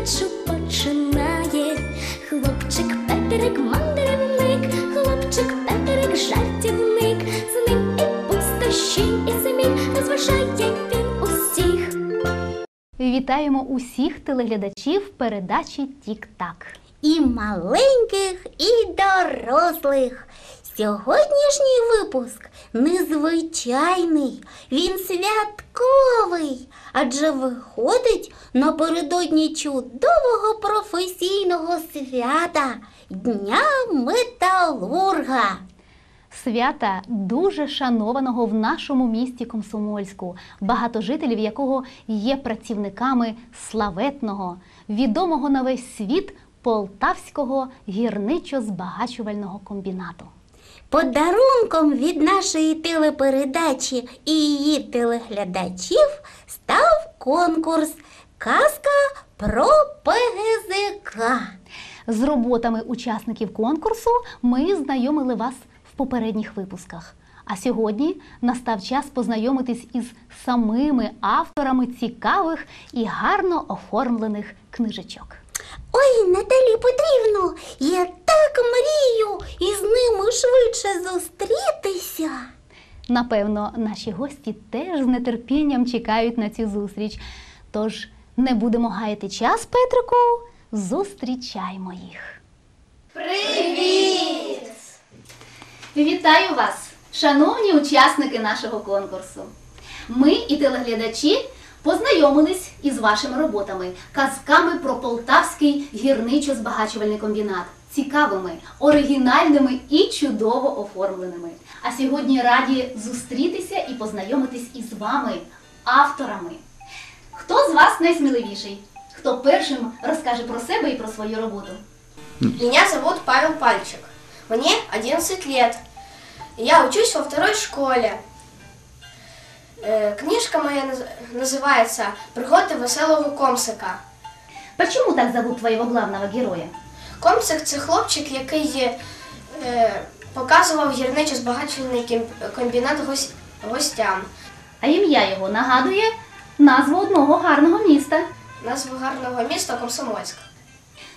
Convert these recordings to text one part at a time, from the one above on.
малечу починає, хлопчик петерик, мандрівник, хлопчик петерик, жартівник, з ним і пустощі, і змій розважає він усіх. Вітаємо усіх телеглядачів передачі Тік-Так. І маленьких, і дорослих. Сьогоднішній випуск незвичайний, він святковий, адже виходить напередодні чудового професійного свята Дня Металурга. Свята дуже шанованого в нашому місті Комсомольську, багато жителів якого є працівниками славетного, відомого на весь світ Полтавського гірничо-збагачувального комбінату. Подарунком від нашої телепередачі і її телеглядачів став конкурс Казка про ПГЗК. З роботами учасників конкурсу ми знайомили вас в попередніх випусках. А сьогодні настав час познайомитись із самими авторами цікавих і гарно оформлених книжечок. Ой, Наталі Петрівно, я так мрію із ними швидше зустрітися. Напевно, наші гості теж з нетерпінням чекають на цю зустріч. Тож не будемо гаяти час, Петрику, зустрічаймо їх. Привіт! Вітаю вас, шановні учасники нашого конкурсу. Ми і телеглядачі познайомились із вашими роботами, казками про Полтавський гірничо-збагачувальний комбінат. Цікавими, оригінальними і чудово оформленими. А сьогодні раді зустрітися і познайомитись із вами, авторами. Хто з вас найсміливіший? Хто першим розкаже про себе і про свою роботу? Меня зовут Павел Пальчик. Мне 11 лет. Я учусь во второй школе. Э, Книжка моя наз- называется «Пригоди веселого комсика». Почему так зовут твоего главного героя? Комсик це хлопчик, який е, показував гірничо збагачувальний кім- комбінат гостям. А ім'я його нагадує назву одного гарного міста. Назву гарного міста Комсомольськ.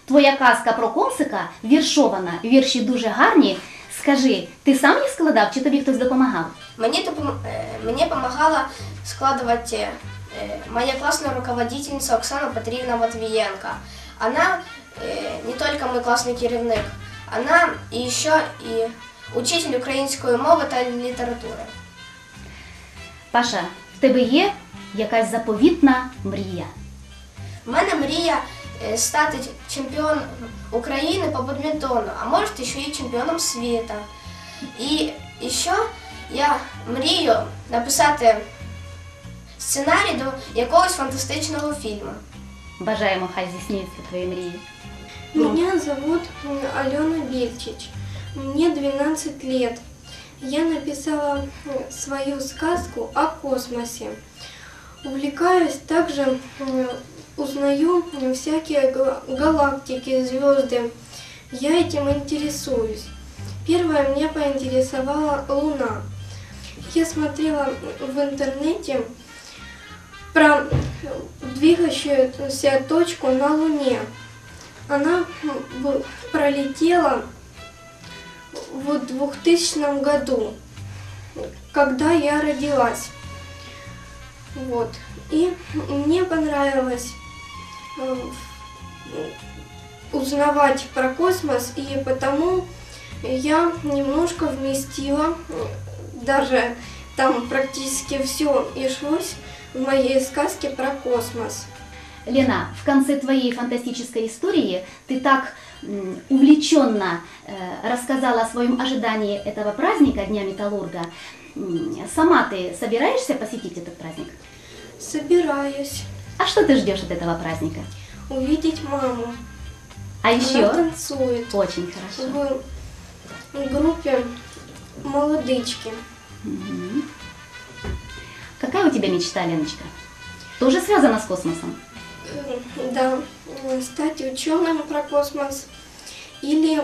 Твоя казка про комсика віршована, вірші дуже гарні. Скажи, ти сам їх складав чи тобі хтось допомагав? Мені, допом- е, мені помогала складывать э, моя классная руководительница Оксана Петрівна Матвієнка. Она э, не только мой классный керівник, она и еще и учитель української мови та літератури. Паша, в тебе є якась заповітна мрія? У мене мрія е, стати чемпіоном України по бадмінтону, а може ще й чемпіоном світу. І, і що я мрію написати сценарій до якогось фантастичного фільму. Бажаємо, хай здійснюються твої мрії. Меня зовут Алена Бельчич. Мне 12 лет. Я написала свою сказку о космосе. Увлекаюсь также, узнаю всякие га- галактики, звезды. Я этим интересуюсь. Первое меня поинтересовала Луна. Я смотрела в интернете про двигающуюся точку на Луне она пролетела в 2000 году, когда я родилась. Вот. И мне понравилось узнавать про космос, и потому я немножко вместила, даже там практически все и шлось в моей сказке про космос. Лена, в конце твоей фантастической истории ты так увлеченно э, рассказала о своем ожидании этого праздника, Дня Металлурга. Сама ты собираешься посетить этот праздник? Собираюсь А что ты ждешь от этого праздника? увидеть маму. А Она еще? танцует Очень хорошо. в группе молодычки. Мгм. Какая у тебя мечта, Леночка? Тоже связана с космосом? Э, Да, стать ученым про космос или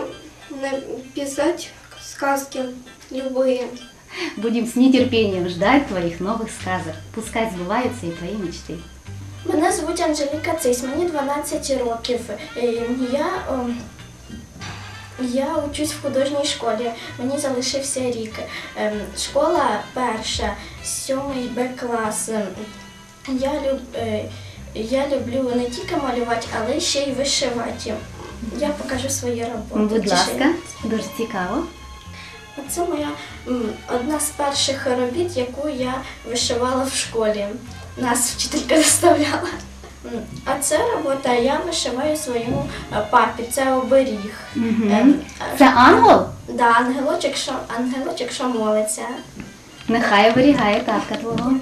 написать сказки любые. Будем с нетерпением ждать твоих новых сказок. Пускай сбываются и твои мечты. Мене звуть Анжеліка Цись, мені 12 років. Е, Я ем, Я учусь в художній школі. Мені залишився рік. Ем, Школа перша, сьомий Б клас. Я, люб, е, я люблю не тільки малювати, але ще й вишивати. Я покажу свої роботи. Будь ласка, дуже цікаво. Це моя одна з перших робіт, яку я вишивала в школі. Нас вчителька заставляла. А це робота я вишиваю своєму е, папі. Це оберіг. Ем, Це ангел? Да, ангелочок, що ангелочок, що молиться. Нехай оберігає татка твого.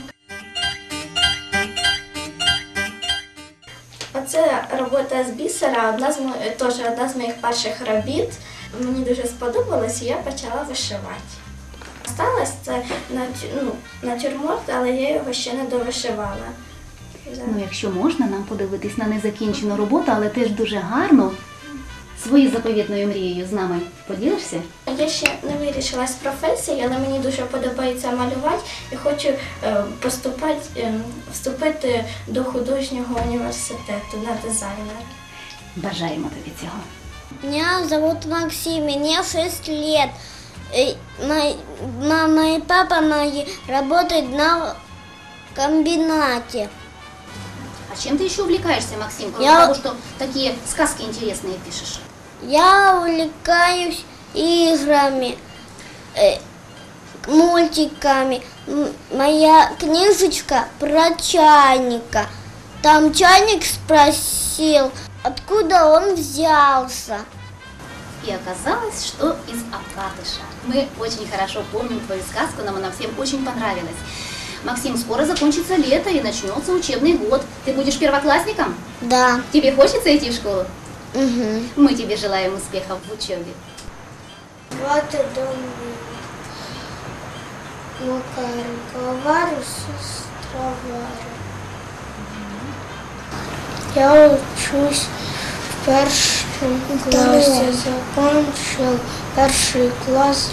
Оце робота з бісера, одна з мо- е, теж одна з моїх перших робіт. Мені дуже сподобалось, і я почала вишивати. Осталось це ну, натюрморт, але я його ще не довишивала. Ну, якщо можна нам подивитись на незакінчену роботу, але теж дуже гарно. Своєю заповітною мрією з нами поділишся? Я ще не вирішила з професії, але мені дуже подобається малювати і хочу е, поступати, е, вступити до художнього університету на дизайнера. Бажаємо тобі цього. Меня зовут Максим, мне 6 лет. Э, Мой, мама и папа мои работают на комбинате. А чем ты еще увлекаешься, Максим, кроме Я- того, что такие сказки интересные пишешь? Я увлекаюсь играми, э, мультиками. М- Моя книжечка про чайника. Там чайник спросил, откуда он взялся. И оказалось, что из Акатыша. Мы очень хорошо помним твою сказку, нам она всем очень понравилась. Максим, скоро закончится лето и начнется учебный год. Ты будешь первоклассником? Да. Тебе хочется идти в школу? Угу. Мы тебе желаем успехов в учебе. Вот и дом Макаренко. Сестра. Я учусь в першому класі, закончив перший клас.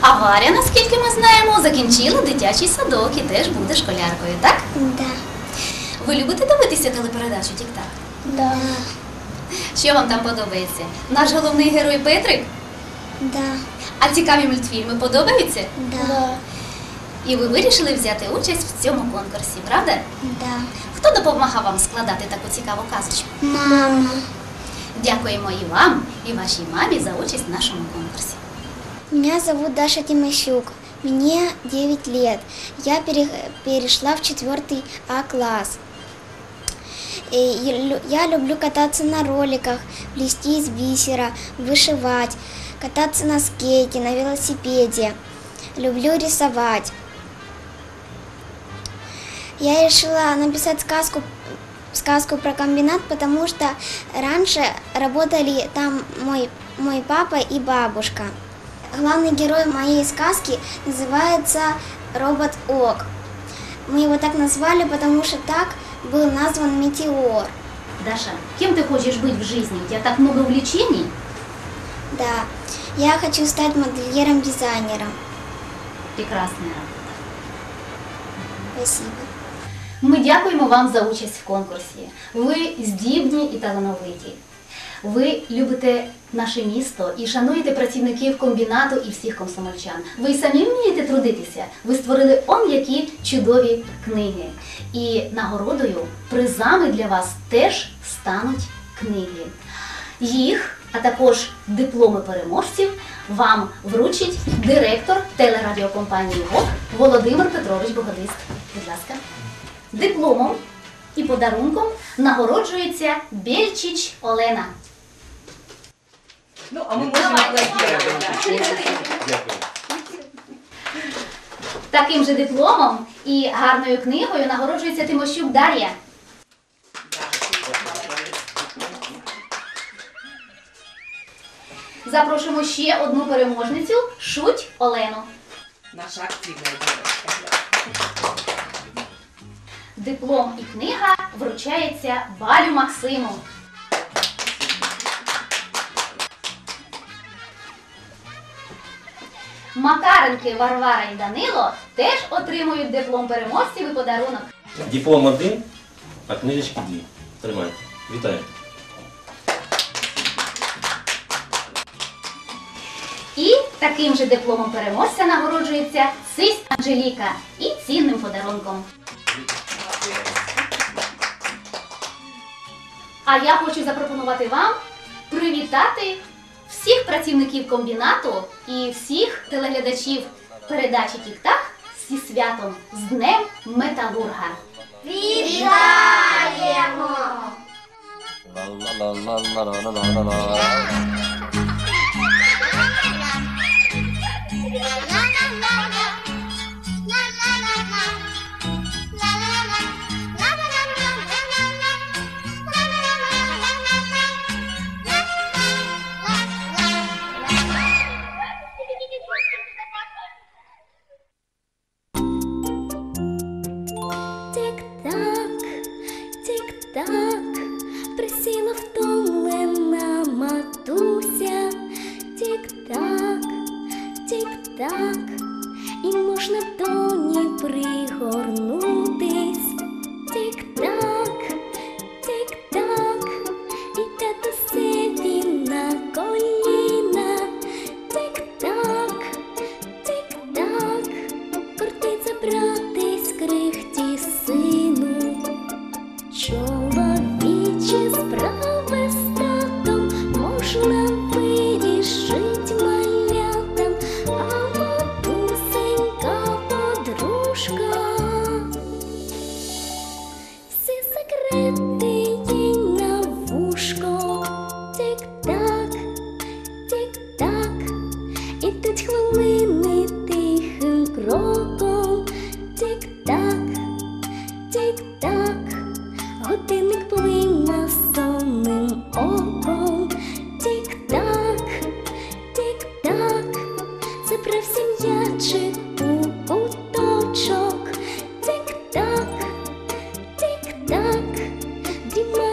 А Варя, наскільки ми знаємо, закінчила дитячий садок і теж буде школяркою, так? Да. Ви любите дивитися телепередачу Тік-Так? Да. Що вам там подобається? Наш головний герой Петрик? Да. А цікаві мультфільми подобаються? Да. І ви вирішили взяти участь в цьому конкурсі, правда? Да. Хто допомагав вам складати таку цікаву казочку? Мама. Дякуємо і вам, і вашій мамі за участь в нашому конкурсі. Меня зовут Даша Тимощук. Мне 9 лет. Я пере- перешла в четвертый А класс. И я лю- Я люблю кататься на роликах, плести из бисера, вышивать, кататься на скейте, на велосипеде. Люблю рисовать. Я решила написать сказку, сказку про комбинат, потому что раньше работали там мой, мой папа и бабушка. Главный герой моей сказки называется робот Ок. Мы его так назвали, потому что так был назван метеор. Даша, кем ты хочешь быть в жизни? У тебя так много увлечений? Да, я хочу стать модельером-дизайнером. Прекрасная работа. Спасибо. Ми дякуємо вам за участь в конкурсі. Ви здібні і талановиті. Ви любите наше місто і шануєте працівників комбінату і всіх комсомольчан. Ви самі вмієте трудитися. Ви створили он які чудові книги. І нагородою, призами для вас теж стануть книги. Їх, а також дипломи переможців, вам вручить директор телерадіокомпанії ГОК Володимир Петрович Богодист. Будь ласка. Дипломом і подарунком нагороджується Бельчич Олена. Ну, а мы можем аплодировать. Дякую. Таким же дипломом і гарною книгою нагороджується Тимощук Дар'я. Запрошуємо ще одну переможницю Шуть Олену. Наша активная девочка. Диплом і книга вручається балю Максиму. Макаренки Варвара і Данило теж отримують диплом переможців і подарунок. Диплом один, а книжечки дві. Тримайте. Вітаю. І таким же дипломом переможця нагороджується Сись Анжеліка і цінним подарунком. А я хочу запропонувати вам привітати всіх працівників комбінату і всіх телеглядачів передачі Тік-Так зі святом з Днем Металурга. Вітаємо!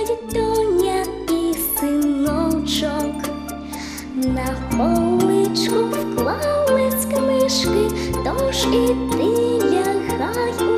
ходять і синочок, на поличку вклались книжки, тож і ти лягай.